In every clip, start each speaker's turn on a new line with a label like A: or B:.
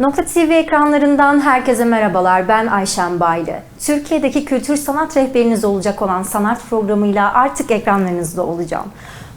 A: Nokta TV ekranlarından herkese merhabalar. Ben Ayşen Baylı. Türkiye'deki kültür sanat rehberiniz olacak olan sanat programıyla artık ekranlarınızda olacağım.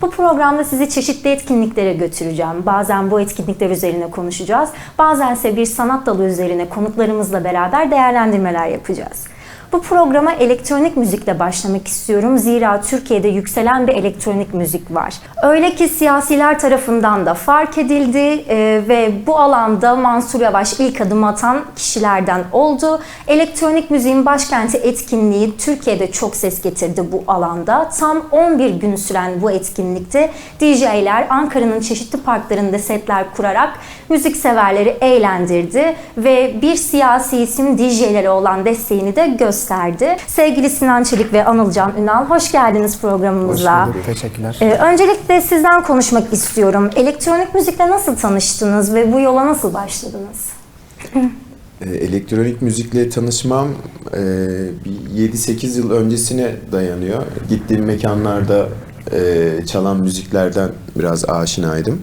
A: Bu programda sizi çeşitli etkinliklere götüreceğim. Bazen bu etkinlikler üzerine konuşacağız. Bazense bir sanat dalı üzerine konuklarımızla beraber değerlendirmeler yapacağız. Bu programa elektronik müzikle başlamak istiyorum. Zira Türkiye'de yükselen bir elektronik müzik var. Öyle ki siyasiler tarafından da fark edildi e, ve bu alanda Mansur Yavaş ilk adım atan kişilerden oldu. Elektronik müziğin başkenti etkinliği Türkiye'de çok ses getirdi bu alanda. Tam 11 gün süren bu etkinlikte DJ'ler Ankara'nın çeşitli parklarında setler kurarak müzik severleri eğlendirdi ve bir siyasi isim DJ'lere olan desteğini de gösterdi. Sevgili Sinan Çelik ve Anılcan Ünal hoş geldiniz programımıza.
B: Hoş bulduk, teşekkürler.
A: Ee, öncelikle sizden konuşmak istiyorum. Elektronik müzikle nasıl tanıştınız ve bu yola nasıl başladınız?
C: E, Elektronik müzikle tanışmam e, bir 7-8 yıl öncesine dayanıyor. Gittiğim mekanlarda e, çalan müziklerden biraz aşinaydım.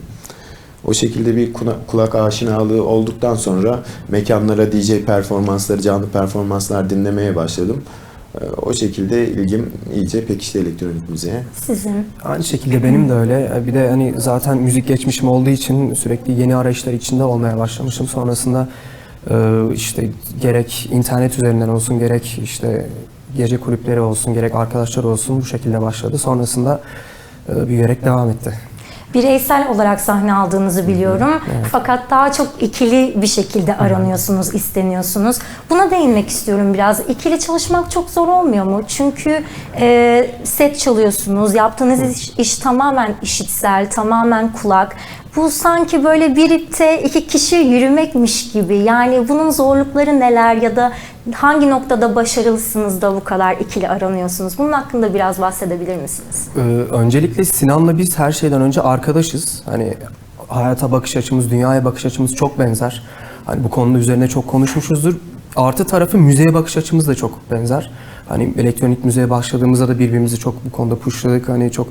C: O şekilde bir kulak aşinalığı olduktan sonra mekanlara DJ performansları, canlı performanslar dinlemeye başladım. E, O şekilde ilgim iyice pekişti elektronik müziğe.
A: Sizin.
B: Aynı şekilde benim de öyle. Bir de hani zaten müzik geçmişim olduğu için sürekli yeni arayışlar içinde olmaya başlamışım. Sonrasında e, işte gerek internet üzerinden olsun gerek işte gece kulüpleri olsun gerek arkadaşlar olsun bu şekilde başladı. Sonrasında e, büyüyerek devam etti.
A: Bireysel olarak sahne aldığınızı biliyorum. Fakat daha çok ikili bir şekilde aranıyorsunuz, isteniyorsunuz. Buna değinmek istiyorum biraz. İkili çalışmak çok zor olmuyor mu? Çünkü e, set çalıyorsunuz, yaptığınız iş, iş tamamen işitsel, tamamen kulak. Bu sanki böyle bir ipte iki kişi yürümekmiş gibi. Yani bunun zorlukları neler ya da hangi noktada başarılısınız da bu kadar ikili aranıyorsunuz? Bunun hakkında biraz bahsedebilir misiniz?
B: Ee, öncelikle Sinan'la biz her şeyden önce arkadaşız. Hani hayata bakış açımız, dünyaya bakış açımız çok benzer. Hani bu konuda üzerine çok konuşmuşuzdur. Artı tarafı müzeye bakış açımız da çok benzer. Hani elektronik müzeye başladığımızda da birbirimizi çok bu konuda pushladık. Hani çok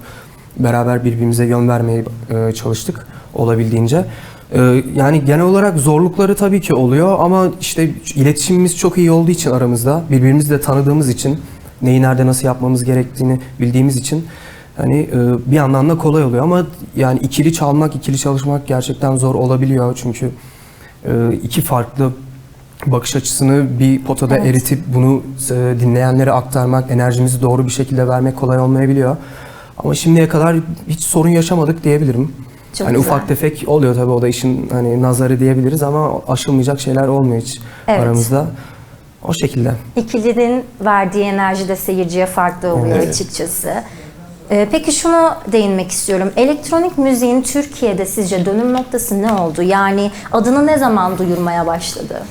B: beraber birbirimize yön vermeye e, çalıştık olabildiğince. Ee, yani genel olarak zorlukları tabii ki oluyor ama işte iletişimimiz çok iyi olduğu için aramızda, birbirimizi de tanıdığımız için, neyi nerede nasıl yapmamız gerektiğini bildiğimiz için hani e, bir yandan da kolay oluyor ama yani ikili çalmak, ikili çalışmak gerçekten zor olabiliyor çünkü e, iki farklı bakış açısını bir potada
A: Evet.
B: eritip bunu e, dinleyenlere aktarmak, enerjimizi doğru bir şekilde vermek kolay olmayabiliyor. Ama şimdiye kadar hiç sorun yaşamadık diyebilirim.
A: Çok
B: hani
A: güzel.
B: ufak tefek oluyor tabii o da işin hani nazarı diyebiliriz ama aşılmayacak şeyler olmuyor hiç
A: Evet.
B: aramızda. O şekilde.
A: İkilinin verdiği enerji de seyirciye farklı oluyor
C: Evet.
A: açıkçası. Ee, peki şunu değinmek istiyorum. Elektronik müziğin Türkiye'de sizce dönüm noktası ne oldu? Yani adını ne zaman duyurmaya başladı?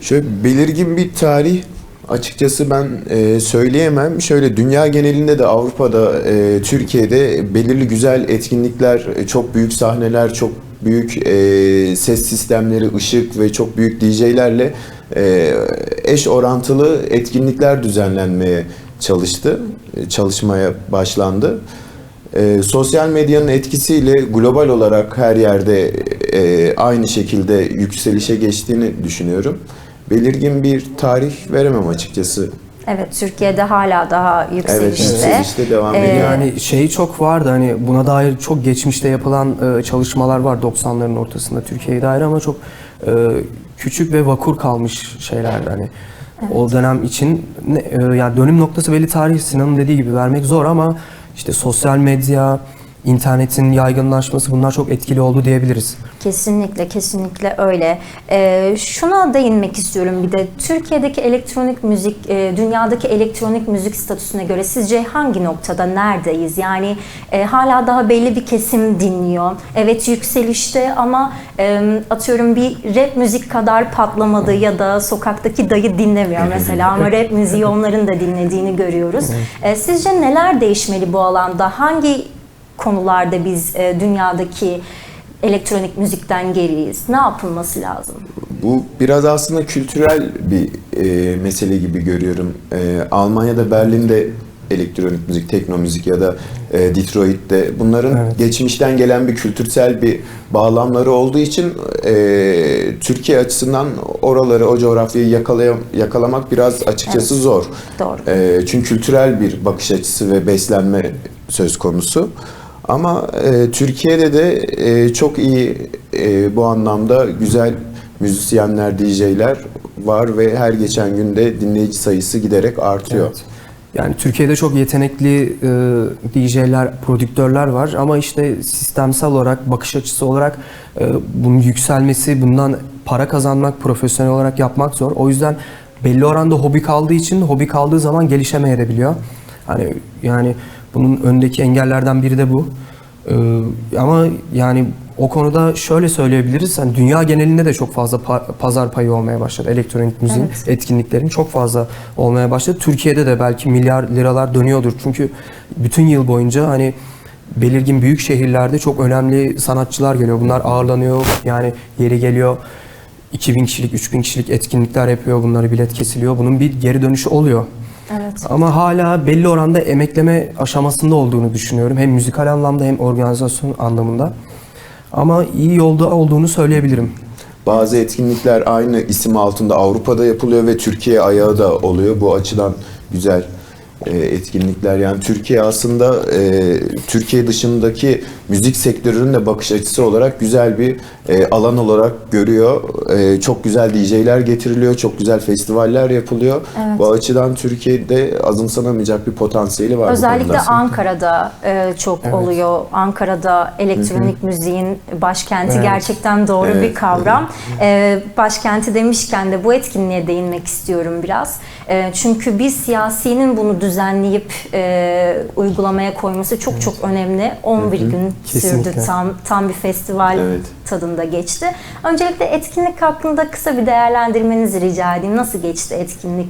C: Şöyle belirgin bir tarih açıkçası ben e, söyleyemem. Şöyle dünya genelinde de Avrupa'da, e, Türkiye'de belirli güzel etkinlikler, e, çok büyük sahneler, çok büyük e, ses sistemleri, ışık ve çok büyük DJ'lerle e, eş orantılı etkinlikler düzenlenmeye çalıştı, e, çalışmaya başlandı. E, sosyal medyanın etkisiyle global olarak her yerde e, aynı şekilde yükselişe geçtiğini düşünüyorum. Belirgin bir tarih veremem açıkçası.
A: Evet, Türkiye'de hala daha
C: Evet,
A: yükselişte.
C: yükselişte devam
A: Ee,
C: ediyor.
B: Yani şey çok vardı hani buna dair çok geçmişte yapılan e, çalışmalar var 90'ların ortasında Türkiye'ye dair ama çok e, küçük ve vakur kalmış şeyler hani. O dönem için ne- e, yani dönüm noktası belli tarih Sinan'ın dediği gibi vermek zor ama işte sosyal medya, internetin yaygınlaşması bunlar çok etkili oldu diyebiliriz.
A: Kesinlikle, kesinlikle öyle. Ee, şuna değinmek istiyorum bir de. Türkiye'deki elektronik müzik, e, dünyadaki elektronik müzik statüsüne göre sizce hangi noktada, neredeyiz? Yani e, hala daha belli bir kesim dinliyor. Evet yükselişte ama e, atıyorum bir rap müzik kadar patlamadı ya da sokaktaki dayı dinlemiyor mesela ama rap müziği onların da dinlediğini görüyoruz. E, sizce neler değişmeli bu alanda? Hangi konularda biz e, dünyadaki elektronik müzikten geriyiz? Ne yapılması lazım?
C: Bu biraz aslında kültürel bir e, mesele gibi görüyorum. E, Almanya'da, Berlin'de elektronik müzik, tekno müzik ya da e, Detroit'te bunların
B: Evet.
C: geçmişten gelen bir kültürsel bir bağlamları olduğu için e, Türkiye açısından oraları, o coğrafyayı yakalaya, yakalamak biraz açıkçası
A: Evet.
C: zor.
A: Doğru.
C: E, çünkü kültürel bir bakış açısı ve beslenme söz konusu. Ama e, Türkiye'de de e, çok iyi e, bu anlamda güzel müzisyenler, DJ'ler var ve her geçen günde dinleyici sayısı giderek artıyor.
B: Evet. Yani Türkiye'de çok yetenekli e, DJ'ler, prodüktörler var ama işte sistemsel olarak, bakış açısı olarak e, bunun yükselmesi, bundan para kazanmak, profesyonel olarak yapmak zor. O yüzden belli oranda hobi kaldığı için hobi kaldığı zaman gelişemeyebiliyor. Hani yani bunun öndeki engellerden biri de bu. Ee, ama yani o konuda şöyle söyleyebiliriz. Hani dünya genelinde de çok fazla pa- pazar payı olmaya başladı. Elektronik müziğin
A: Evet.
B: etkinliklerin çok fazla olmaya başladı. Türkiye'de de belki milyar liralar dönüyordur. Çünkü bütün yıl boyunca hani belirgin büyük şehirlerde çok önemli sanatçılar geliyor. Bunlar ağırlanıyor. Yani yeri geliyor 2000 kişilik, 3000 kişilik etkinlikler yapıyor. Bunları bilet kesiliyor. Bunun bir geri dönüşü oluyor.
A: Evet.
B: Ama hala belli oranda emekleme aşamasında olduğunu düşünüyorum. Hem müzikal anlamda hem organizasyon anlamında. Ama iyi yolda olduğunu söyleyebilirim.
C: Bazı etkinlikler aynı isim altında Avrupa'da yapılıyor ve Türkiye ayağı da oluyor. Bu açıdan güzel e, etkinlikler. Yani Türkiye aslında e, Türkiye dışındaki müzik sektörünün de bakış açısı olarak güzel bir e, alan olarak görüyor. E, çok güzel DJ'ler getiriliyor, çok güzel festivaller yapılıyor.
A: Evet.
C: Bu açıdan Türkiye'de azımsanamayacak bir potansiyeli var.
A: Özellikle. Ankara'da e, çok
B: Evet.
A: oluyor. Ankara'da elektronik müziğin başkenti
B: Evet.
A: gerçekten doğru
C: Evet,
A: bir kavram. E, başkenti demişken de bu etkinliğe değinmek istiyorum biraz. E, çünkü bir siyasinin bunu düzenleyip e, uygulamaya koyması çok çok önemli. 11 gün sürdü
B: Kesinlikle.
A: tam tam bir festival
C: Evet.
A: tadında geçti. Öncelikle etkinlik hakkında kısa bir değerlendirmenizi rica edeyim. Nasıl geçti etkinlik?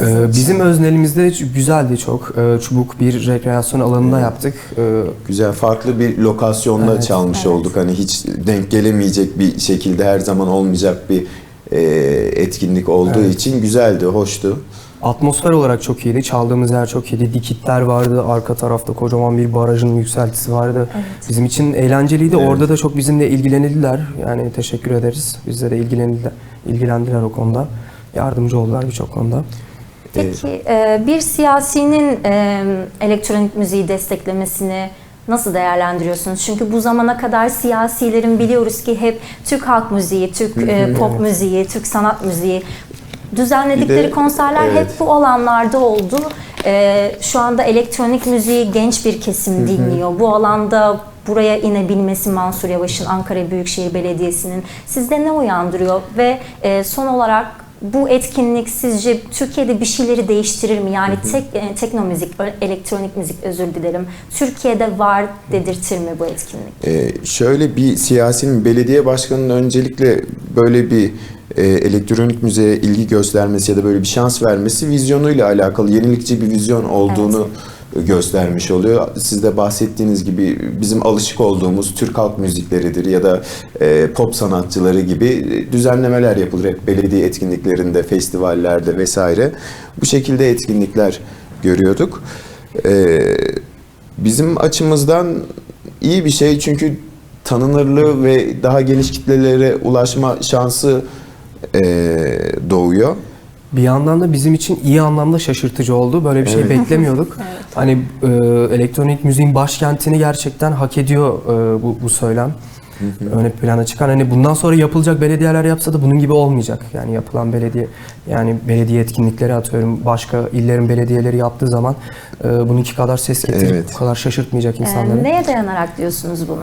B: Ee, bizim öznelimizde güzeldi çok. Ee, Çubuk bir rekreasyon alanında yaptık. Ee,
C: Güzel farklı bir lokasyonda
B: Evet.
C: çalmış
A: Evet.
C: olduk. Hani hiç denk gelemeyecek bir şekilde her zaman olmayacak bir e, etkinlik olduğu
B: Evet.
C: için güzeldi, hoştu.
B: Atmosfer olarak çok iyiydi. Çaldığımız yer çok iyiydi. Dikitler vardı. Arka tarafta kocaman bir barajın yükseltisi vardı. Bizim için eğlenceliydi.
C: Evet.
B: Orada da çok bizimle ilgilenildiler. Yani teşekkür ederiz. Bizle de ilgilenildiler, ilgilendiler o konuda. Yardımcı oldular birçok konuda.
A: Peki e, bir siyasinin e, elektronik müziği desteklemesini nasıl değerlendiriyorsunuz? Çünkü bu zamana kadar siyasilerin biliyoruz ki hep Türk halk müziği, Türk e, pop müziği, Türk sanat müziği düzenledikleri
C: Bir de-
A: konserler
C: evet.
A: hep bu alanlarda oldu. E, şu anda elektronik müziği genç bir kesim dinliyor. Bu alanda buraya inebilmesi Mansur Yavaş'ın Ankara Büyükşehir Belediyesi'nin sizde ne uyandırıyor ve e, son olarak bu etkinlik sizce Türkiye'de bir şeyleri değiştirir mi? Yani tek e, tekno müzik, elektronik müzik özür dilerim. Türkiye'de var dedirtir mi bu etkinlik?
C: E, şöyle bir siyasinin belediye başkanının öncelikle böyle bir e, elektronik müziğe ilgi göstermesi ya da böyle bir şans vermesi vizyonuyla alakalı yenilikçi bir vizyon olduğunu göstermiş oluyor. Siz de bahsettiğiniz gibi bizim alışık olduğumuz Türk halk müzikleridir ya da e, pop sanatçıları gibi düzenlemeler yapılır hep belediye etkinliklerinde, festivallerde vesaire. Bu şekilde etkinlikler görüyorduk. E, bizim açımızdan iyi bir şey çünkü tanınırlığı ve daha geniş kitlelere ulaşma şansı e, doğuyor.
B: Bir yandan da bizim için iyi anlamda şaşırtıcı oldu. Böyle bir şey
C: Evet.
B: beklemiyorduk. Hani e, elektronik müziğin başkentini gerçekten hak ediyor e, bu, bu söylem. Öne plana çıkan hani bundan sonra yapılacak belediyeler yapsa da bunun gibi olmayacak. Yani yapılan belediye yani belediye etkinlikleri atıyorum başka illerin belediyeleri yaptığı zaman e, bununki kadar ses getirip
C: Evet.
B: bu kadar şaşırtmayacak
A: Ee,
B: insanları.
A: neye dayanarak diyorsunuz bunu?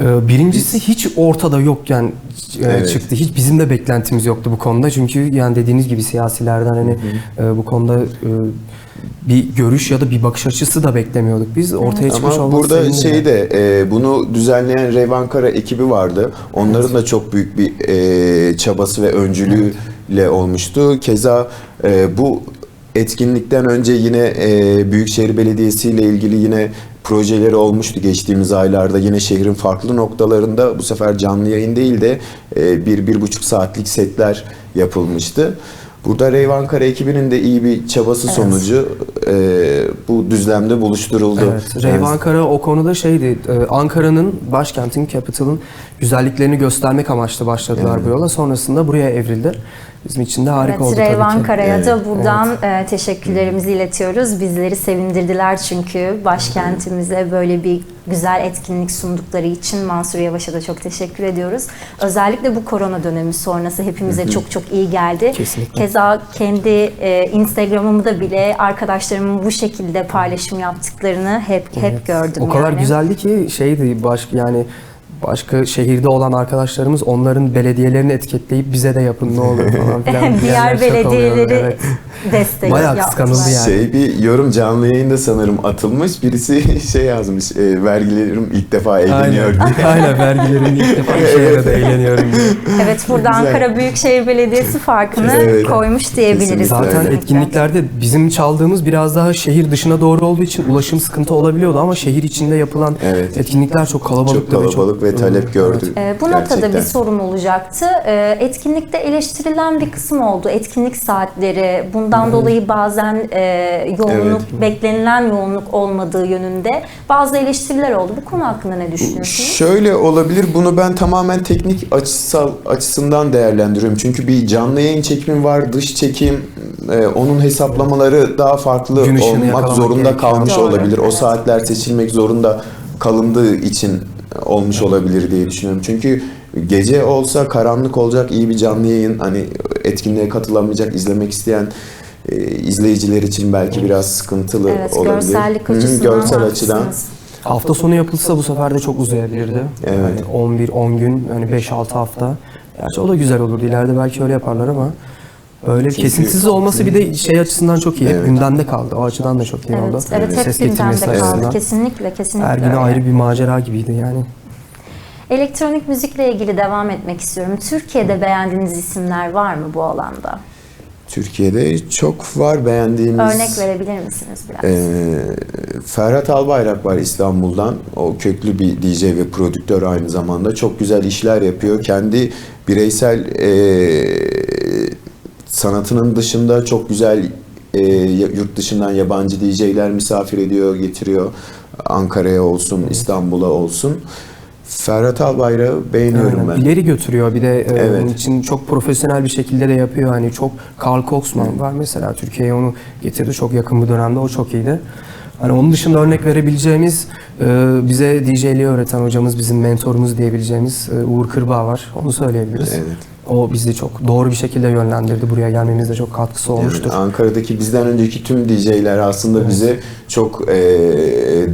B: Ee, Birincisi hiç ortada yokken e,
C: Evet.
B: çıktı. Hiç bizim de beklentimiz yoktu bu konuda. Çünkü yani dediğiniz gibi siyasilerden hani e, bu konuda e, bir görüş ya da bir bakış açısı da beklemiyorduk. Biz ortaya çıkmış
C: Ama
B: olması
C: burada şey de e, bunu düzenleyen Rev Ankara ekibi vardı. Onların da çok büyük bir e, çabası ve öncülüğüyle olmuştu. Keza e, bu etkinlikten önce yine e, Büyükşehir Belediyesi ile ilgili yine projeleri olmuştu geçtiğimiz aylarda. Yine şehrin farklı noktalarında bu sefer canlı yayın değil de e, bir, bir buçuk saatlik setler yapılmıştı. Burada Rave Ankara ekibinin de iyi bir çabası sonucu e, bu düzlemde buluşturuldu.
B: Evet, Rave
C: Yani-
B: Ankara o konuda şeydi, e, Ankara'nın, başkentin, capital'ın güzelliklerini göstermek amaçlı başladılar bu yola. Sonrasında buraya evrildi. Bizim için de harika
A: Evet,
B: oldu
A: Rave
B: tabii ki.
A: Ankara'ya da
C: Evet,
A: buradan e, teşekkürlerimizi iletiyoruz. Bizleri sevindirdiler çünkü başkentimize böyle bir güzel etkinlik sundukları için Mansur Yavaş'a da çok teşekkür ediyoruz. Özellikle bu korona dönemi sonrası hepimize çok çok iyi geldi.
B: Kesinlikle.
A: Keza kendi e, Instagram'ımda bile arkadaşlarımın bu şekilde paylaşım yaptıklarını hep hep gördüm
B: O kadar
A: yani.
B: güzeldi ki şeydi başka yani başka şehirde olan arkadaşlarımız onların belediyelerini etiketleyip bize de yapın ne olur falan filan.
A: Diğer belediyeleri
B: Evet.
A: destek
B: Bayağı kıskanıldı yani.
C: Şey bir yorum canlı yayında sanırım atılmış. Birisi şey yazmış. E, vergilerim ilk defa eğleniyor diye.
B: Aynen, aynen vergilerin ilk defa şeye de eğleniyorum diye.
A: Evet burada
C: Güzel.
A: Ankara Büyükşehir Belediyesi farkını
C: Evet.
A: koymuş diyebiliriz.
C: Kesinlikle.
B: Zaten
A: kesinlikle.
B: etkinliklerde bizim çaldığımız biraz daha şehir dışına doğru olduğu için ulaşım sıkıntı olabiliyordu ama şehir içinde yapılan
C: Evet.
B: etkinlikler çok kalabalıktı.
C: Çok kalabalık ve talep gördü.
A: Ee, bu noktada bir sorum olacaktı. Ee, etkinlikte eleştirilen bir kısım oldu. Etkinlik saatleri, bundan dolayı bazen e, yoğunluk, beklenilen yoğunluk olmadığı yönünde bazı eleştiriler oldu. Bu konu hakkında ne düşünüyorsunuz?
C: Şöyle olabilir. Bunu ben tamamen teknik açısal açısından değerlendiriyorum. Çünkü bir canlı yayın çekimi var, dış çekim, e, onun hesaplamaları daha farklı
B: Gün
C: olmak zorunda
B: gerekiyor.
C: kalmış
A: Doğru,
C: olabilir. O
A: evet.
C: saatler seçilmek zorunda kalındığı için olmuş olabilir diye düşünüyorum. Çünkü gece olsa karanlık olacak iyi bir canlı yayın hani etkinliğe katılamayacak izlemek isteyen e, izleyiciler için belki biraz sıkıntılı
A: Evet,
C: olabilir.
A: görsellik
C: Hı hı,
A: açısından
C: görsel açıdan.
B: Hafta sonu yapılsa bu sefer de çok uzayabilirdi.
C: Evet.
B: Yani 11-10 gün, yani 5-6 hafta. Gerçi o da güzel olurdu. İleride belki öyle yaparlar ama öyle kesintisiz olması bir de şey açısından çok iyi.
C: Evet.
B: gündemde kaldı. O açıdan da çok iyi oldu.
A: Evet, evet hep
B: Ses getirmesi
A: gündemde kaldı.
B: açısından.
A: Kesinlikle, kesinlikle
B: Her gün
A: öyle.
B: ayrı bir macera gibiydi yani.
A: Elektronik müzikle ilgili devam etmek istiyorum. Türkiye'de beğendiğiniz isimler var mı bu alanda?
C: Türkiye'de çok var beğendiğimiz.
A: Örnek verebilir misiniz biraz?
C: Ee, Ferhat Albayrak var İstanbul'dan. O köklü bir DJ ve prodüktör aynı zamanda. Çok güzel işler yapıyor. Kendi bireysel ee, sanatının dışında çok güzel ee, yurt dışından yabancı DJ'ler misafir ediyor, getiriyor. Ankara'ya olsun, İstanbul'a olsun. Ferhat Albayrak'ı beğeniyorum
B: Aynen.
C: ben.
B: İleri götürüyor bir de e,
C: Evet.
B: onun için çok profesyonel bir şekilde de yapıyor. Hani çok Carl Coxman var mesela Türkiye'ye onu getirdi çok yakın bir dönemde o çok iyiydi. Hani onun dışında örnek verebileceğimiz e, bize DJ'liği öğreten hocamız bizim mentorumuz diyebileceğimiz e, Uğur Kırbağ var. Onu söyleyebiliriz.
C: Evet.
B: O bizi çok doğru bir şekilde yönlendirdi. Buraya gelmemizde çok katkısı olmuştur.
C: Yani Ankara'daki bizden önceki tüm DJ'ler aslında bize çok e,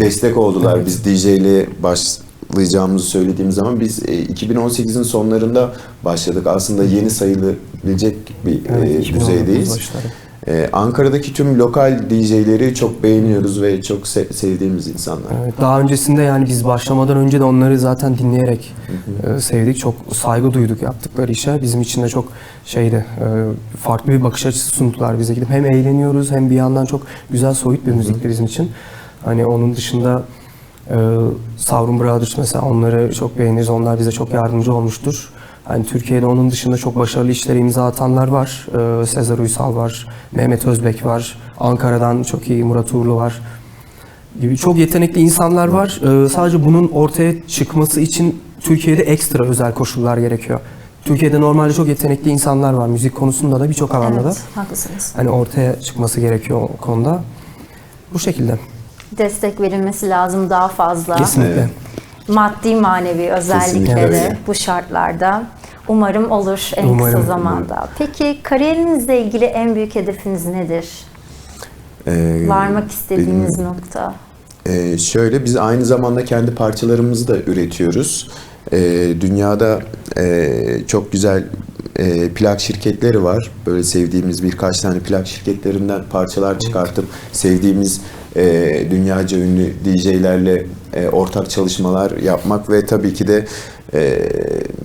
C: destek oldular. Biz DJ'liğe başlayacağımızı söylediğimiz zaman biz e, 2018'in sonlarında başladık. Aslında yeni sayılabilecek bir
B: Evet,
C: e,
B: 2019
C: düzeydeyiz.
B: başları.
C: E, Ankara'daki tüm lokal DJ'leri çok beğeniyoruz ve çok se- sevdiğimiz insanlar.
B: Evet, daha öncesinde yani biz başlamadan önce de onları zaten dinleyerek e, sevdik. Çok saygı duyduk yaptıkları işe. Bizim için de çok şeydi, e, farklı bir bakış açısı sundular bize gidip. Hem eğleniyoruz hem bir yandan çok güzel soyut bir müzikti bizim için. Hani onun dışında e, Savrun Brothers mesela onları çok beğeniriz. Onlar bize çok yardımcı olmuştur. Hani Türkiye'de onun dışında çok başarılı işlere imza atanlar var. E, Sezer Uysal var, Mehmet Özbek var. Ankara'dan çok iyi Murat Uğurlu var gibi çok yetenekli insanlar var. Ee, sadece bunun ortaya çıkması için Türkiye'de ekstra özel koşullar gerekiyor. Türkiye'de normalde çok yetenekli insanlar var. Müzik konusunda da birçok alanda da.
A: Evet, haklısınız.
B: Hani ortaya çıkması gerekiyor o konuda. Bu şekilde.
A: Destek verilmesi lazım daha fazla.
B: Kesinlikle.
C: Evet.
A: Maddi manevi özellikle
C: Kesinlikle
A: bu şartlarda. Umarım olur en
B: Umarım.
A: kısa zamanda. Peki kariyerinizle ilgili en büyük hedefiniz nedir?
C: E,
A: Varmak istediğiniz
C: benim-
A: nokta.
C: Ee, şöyle biz aynı zamanda kendi parçalarımızı da üretiyoruz. Ee, dünyada e, çok güzel e, plak şirketleri var. Böyle sevdiğimiz birkaç tane plak şirketlerinden parçalar çıkartıp sevdiğimiz e, dünyaca ünlü DJ'lerle e, ortak çalışmalar yapmak ve tabii ki de e,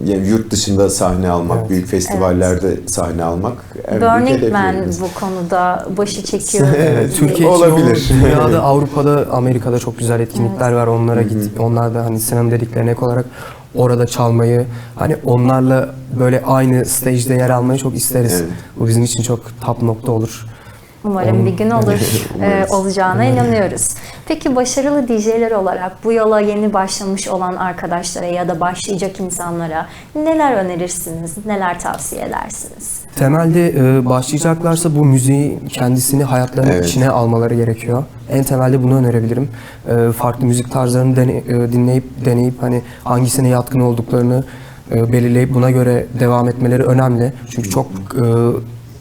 C: yani yurt dışında sahne almak,
B: Evet.
C: büyük festivallerde sahne almak en büyük
A: Burning Man bu konuda başı çekiyor.
C: Evet,
B: Türkiye
C: Olabilir.
B: için dünyada, Avrupa'da, Amerika'da çok güzel etkinlikler var. Onlara git, onlar da hani Sinan dediklerine ek olarak orada çalmayı, hani onlarla böyle aynı stage'de yer almayı çok isteriz.
C: Evet.
B: Bu bizim için çok top nokta olur.
A: Umarım bir gün olur, e, olacağına inanıyoruz. Peki başarılı DJ'ler olarak bu yola yeni başlamış olan arkadaşlara ya da başlayacak insanlara neler önerirsiniz, neler tavsiye edersiniz?
B: Temelde e, başlayacaklarsa bu müziği kendisini hayatlarının
C: Evet.
B: içine almaları gerekiyor. En temelde bunu önerebilirim. E, farklı müzik tarzlarını dene- e, dinleyip deneyip hani hangisine yatkın olduklarını e, belirleyip buna göre devam etmeleri önemli. Çünkü çok e,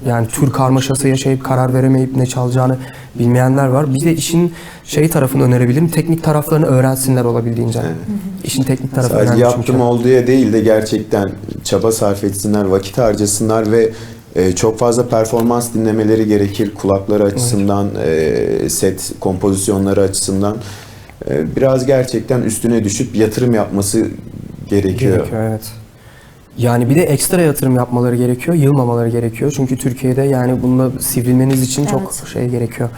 B: yani tür karmaşası yaşayıp karar veremeyip ne çalacağını bilmeyenler var. Bir de işin şey tarafını önerebilirim. Teknik taraflarını öğrensinler olabildiğince. İşin teknik tarafı
C: Sadece
B: önemli
C: yaptım
B: çünkü.
C: olduğuya değil de gerçekten çaba sarf etsinler, vakit harcasınlar ve e, çok fazla performans dinlemeleri gerekir kulakları açısından, e, set kompozisyonları açısından. E, biraz gerçekten üstüne düşüp yatırım yapması gerekiyor.
B: Gerekiyor evet. Yani bir de ekstra yatırım yapmaları gerekiyor, yılmamaları gerekiyor. Çünkü Türkiye'de yani bununla sivrilmeniz için çok
A: Evet.
B: şey gerekiyor.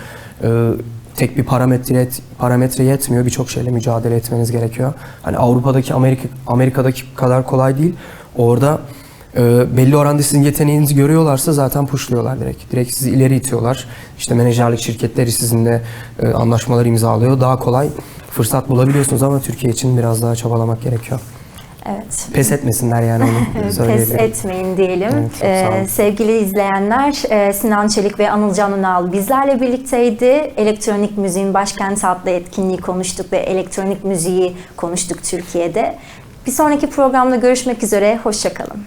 B: Ee, tek bir parametre parametre yetmiyor. Birçok şeyle mücadele etmeniz gerekiyor. Hani Avrupa'daki Amerika Amerika'daki kadar kolay değil. Orada e, belli oranda sizin yeteneğinizi görüyorlarsa zaten pushluyorlar direkt. Direkt sizi ileri itiyorlar. İşte menajerlik şirketleri sizinle e, anlaşmalar imzalıyor. Daha kolay fırsat bulabiliyorsunuz ama Türkiye için biraz daha çabalamak gerekiyor.
A: Evet.
B: Pes etmesinler yani onu
A: Pes
B: söyleyebilirim.
A: etmeyin diyelim.
B: Evet.
A: Ee, sevgili izleyenler, e, Sinan Çelik ve Anılcan Ünal bizlerle birlikteydi. Elektronik Müziğin Başkenti adlı etkinliği konuştuk ve elektronik müziği konuştuk Türkiye'de. Bir sonraki programda görüşmek üzere, hoşçakalın.